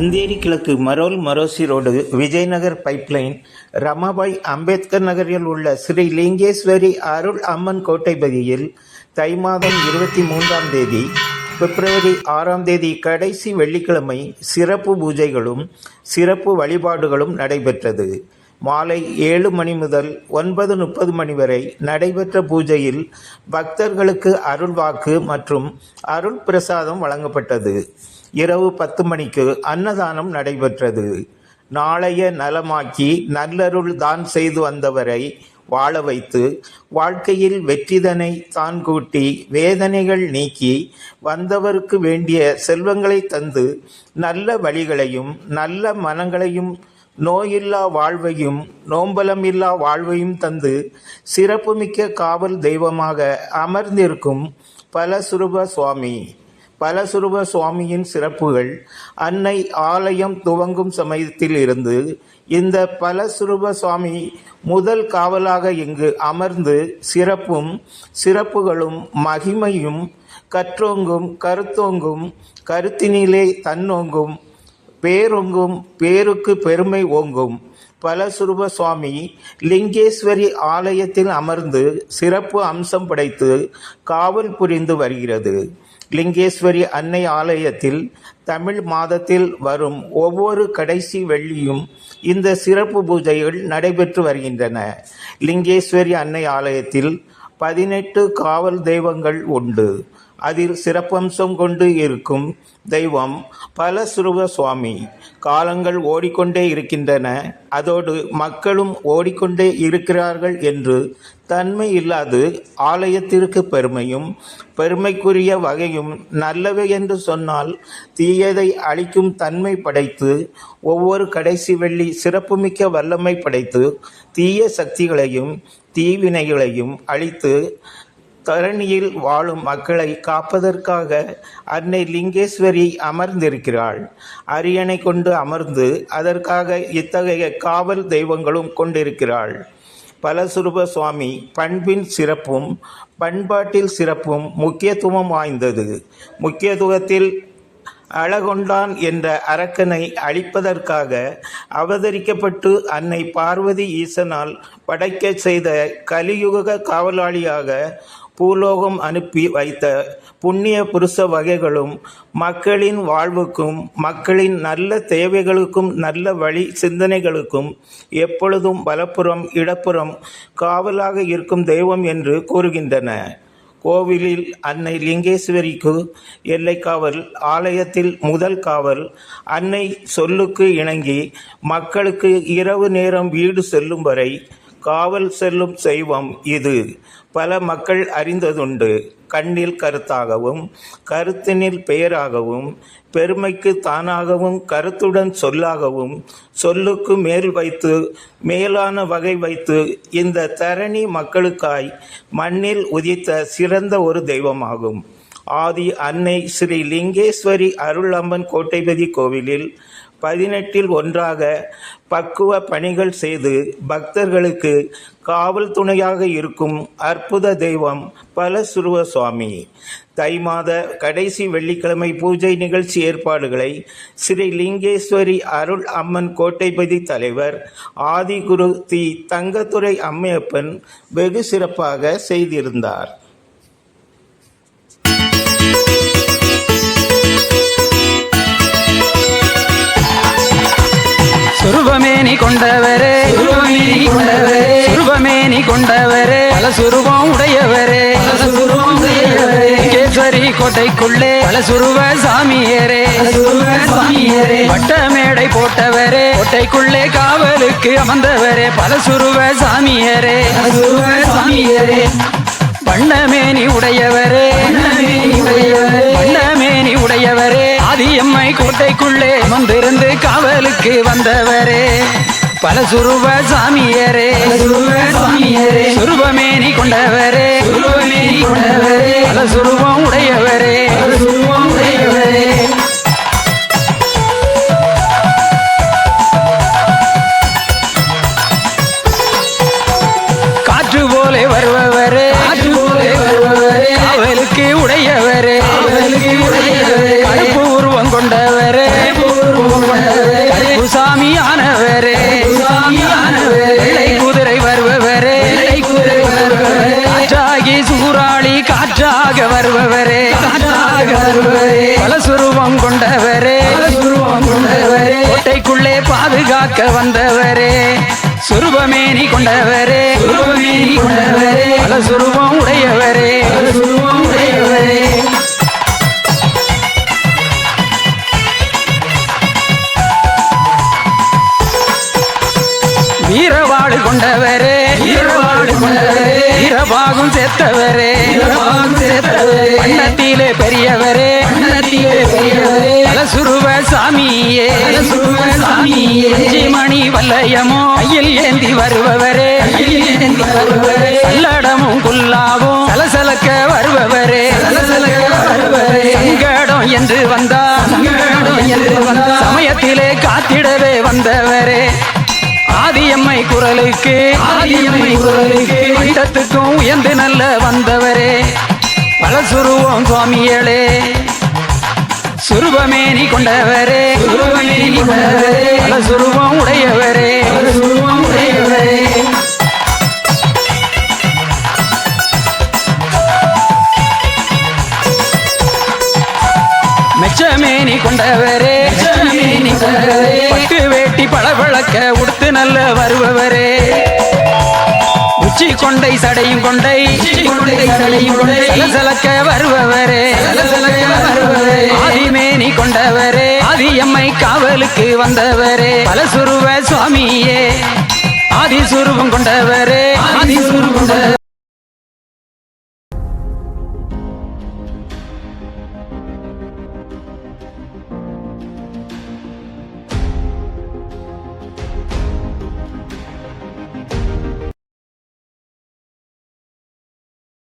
அந்தேரி கிழக்கு Marol Maroshi road Vijayanagar pipeline Ramabai Ambedkar நகரில் உள்ள ஸ்ரீ லிங்கேஸ்வரி அருள் அம்மன் கோட்டைபதியில் தை மாதம் இருபத்தி மூன்றாம் தேதி பிப்ரவரி ஆறாம் தேதி கடைசி வெள்ளிக்கிழமை சிறப்பு பூஜைகளும் சிறப்பு வழிபாடுகளும் நடைபெற்றது. மாலை ஏழு மணி முதல் ஒன்பது முப்பது மணி வரை நடைபெற்ற பூஜையில் பக்தர்களுக்கு அருள்வாக்கு மற்றும் அருள் பிரசாதம் வழங்கப்பட்டது. இரவு பத்து மணிக்கு அன்னதானம் நடைபெற்றது. நாளைய நலமாக்கி நல்லருள் தான் செய்து வந்தவரை வாழ வைத்து வாழ்க்கையில் வெற்றிதனை தான் கூட்டி வேதனைகள் நீக்கி வந்தவருக்கு வேண்டிய செல்வங்களை தந்து நல்ல வழிகளையும் நல்ல மனங்களையும் நோயில்லா வாழ்வையும் நோம்பலமில்லா வாழ்வையும் தந்து சிறப்புமிக்க காவல் தெய்வமாக அமர்ந்திருக்கும் பலசுருப சுவாமி. பலசுருப சுவாமியின் சிறப்புகள் அன்னை ஆலயம் துவங்கும் சமயத்தில் இருந்து இந்த பலசுருப சுவாமி முதல் காவலாக இங்கு அமர்ந்து சிறப்பும் சிறப்புகளும் மகிமையும் கற்றோங்கும் கருத்தோங்கும் கருத்தினிலே தன்னோங்கும் பேரொங்கும் பேருக்கு பெருமை ஓங்கும் பலசுருப சுவாமி லிங்கேஸ்வரி ஆலயத்தில் அமர்ந்து சிறப்பு அம்சம் படைத்து காவல் புரிந்து வருகிறது. லிங்கேஸ்வரி அன்னை ஆலயத்தில் தமிழ் மாதத்தில் வரும் ஒவ்வொரு கடைசி வெள்ளியும் இந்த சிறப்பு பூஜைகள் நடைபெற்று வருகின்றன. லிங்கேஸ்வரி அன்னை ஆலயத்தில் பதினெட்டு காவல் தெய்வங்கள் உண்டு. அதில் சிறப்பம்சம் கொண்டு இருக்கும். தெய்வம் பலசுருவ சுவாமி காலங்கள் ஓடிக்கொண்டே இருக்கின்றன. அதோடு மக்களும் ஓடிக்கொண்டே இருக்கிறார்கள் என்று தன்மை இல்லாது ஆலயத்திற்கு பெருமையும் பெருமைக்குரிய வகையும் நல்லவை என்று சொன்னால் தீயதை அழிக்கும் தன்மை படைத்து ஒவ்வொரு கடைசி வெள்ளி சிறப்புமிக்க வல்லமை படைத்து தீய சக்திகளையும் தீவினைகளையும் அழித்து தரணியில் வாழும் மக்களை காப்பதற்காக அன்னை லிங்கேஸ்வரி அமர்ந்திருக்கிறாள். அரியணை கொண்டு அமர்ந்து அதற்காக இத்தகைய காவல் தெய்வங்களும் கொண்டிருக்கிறாள். பலசுரூப சுவாமி பண்பின் சிறப்பும் பண்பாட்டில் சிறப்பும் முக்கியத்துவம் வாய்ந்தது. முக்கியத்துவத்தில் அழகொண்டான் என்ற அரக்கனை அழிப்பதற்காக அவதரிக்கப்பட்டு அன்னை பார்வதி ஈசனால் படைக்கச் செய்த கலியுக காவலாளியாக பூலோகம் அனுப்பி வைத்த புண்ணிய புருஷ வகைகளும் மக்களின் வாழ்வுக்கும் மக்களின் நல்ல தேவைகளுக்கும் நல்ல வழி சிந்தனைகளுக்கும் எப்பொழுதும் வலப்புறம் இடப்புறம் காவலாக இருக்கும் தெய்வம் என்று கூறுகின்றன. கோவிலில் அன்னை லிங்கேஸ்வரிக்கு எல்லை காவல் ஆலயத்தில் முதல் காவல் அன்னை சொல்லுக்கு இணங்கி மக்களுக்கு இரவு நேரம் வீடு செல்லும் வரை காவல் செல்லும் செய்வம் இது. பல மக்கள் அறிந்ததுண்டு. கண்ணில் கருத்தாகவும் கருத்தினில் பெயராகவும் பெருமைக்கு தானாகவும் கருத்துடன் சொல்லாகவும் சொல்லுக்கு மேல் வைத்து மேலான வகை வைத்து இந்த தரணி மக்களுக்காய் மண்ணில் உதித்த சிறந்த ஒரு தெய்வமாகும். ஆதி அன்னை ஸ்ரீ லிங்கேஸ்வரி அருளம்மன் கோட்டைபதி கோவிலில் பதினெட்டில் ஒன்றாக பக்குவ பணிகள் செய்து பக்தர்களுக்கு காவல் துணையாக இருக்கும் அற்புத தெய்வம் பலசுருவ சுவாமி தை மாத கடைசி வெள்ளிக்கிழமை பூஜை நிகழ்ச்சி ஏற்பாடுகளை ஸ்ரீ லிங்கேஸ்வரி அருள் அம்மன் கோட்டைபதி தலைவர் ஆதிகுரு தி தங்கத்துறை அம்மையப்பன் வெகு சிறப்பாக செய்திருந்தார். கொண்டவரே சுருபமேனி கொண்டவரே. சுருபமேனி கொண்டவரே பல சுரூபம் உடையவரே கேசரி கோட்டைக்குள்ளே பல சுருவ சாமியரே சுருப சாமியரே. வட்ட மேடை போட்டவரே கோட்டைக்குள்ளே காவலுக்கு அமர்ந்தவரே பல சுருவ சாமியரே சாமியரே. வண்ணமேனி உடையவரே வண்ணமேனி உடையவரே. வண்ணமேனி ஆதியம்மை கோட்டைக்குள்ளே அமர்ந்திருந்து காவலுக்கு வந்தவர் பல சுருப சாமியரே. சுருபமேனி கொண்டவரே. பல சுருவம் உடையவரே காற்றாக வருபவரே பல சுருவம் கொண்டவரே. சுருவம் கொண்டவரே. கோட்டைக்குள்ளே பாதுகாக்க வந்தவரே. சுருபமேனி கொண்டவரே. இரவாடு கொண்டவரே இரவாடு கொண்டவரே இரவாகும் சேர்த்தவரே இரவாகும் சேர்த்தவரே. அன்னத்திலே பெரியவரே அன்னத்திலே பெரியவரே. அலசுருவ சாமியே அலசுருவ சாமியே. மணி வல்லயமோ கையில் ஏந்தி வருபவரே. கையில் ஏந்தி வருபவரே. சல்லடமும் குல்லாவும் சலசலக்க வருபவரே. சலசலக்க வருபவரே. சங்கடம் என்று வந்தார். சங்கடம் என்று வந்தா சமயத்திலே காத்திடவே வந்தவரே. ஆதியம்மை குரலுக்கு ஆதியம்மை குரலுக்கு பட்டத்துக்கும் உயர்ந்து நல்ல வந்தவரே. பல சுருவம் சுவாமியளே சுருபமேனி கொண்டவரே சுருபமேனி கொண்டவரே. பல சுருவம் உடையவரே. மெச்சமேனி கொண்டவரே. பட்டு வேட்டி பளபளக்க உடுத்து நல்ல வருபவரே உச்சி கொண்டை சடையும் கொண்டை. சலசலக்க வருபவரே வருபவரே. ஆதிமேனி கொண்டவரே ஆதியம்மை காவலுக்கு வந்தவரே பல சுருவ சுவாமியே ஆதி சுருவம் கொண்டவரே ஆதி கொண்டவரே.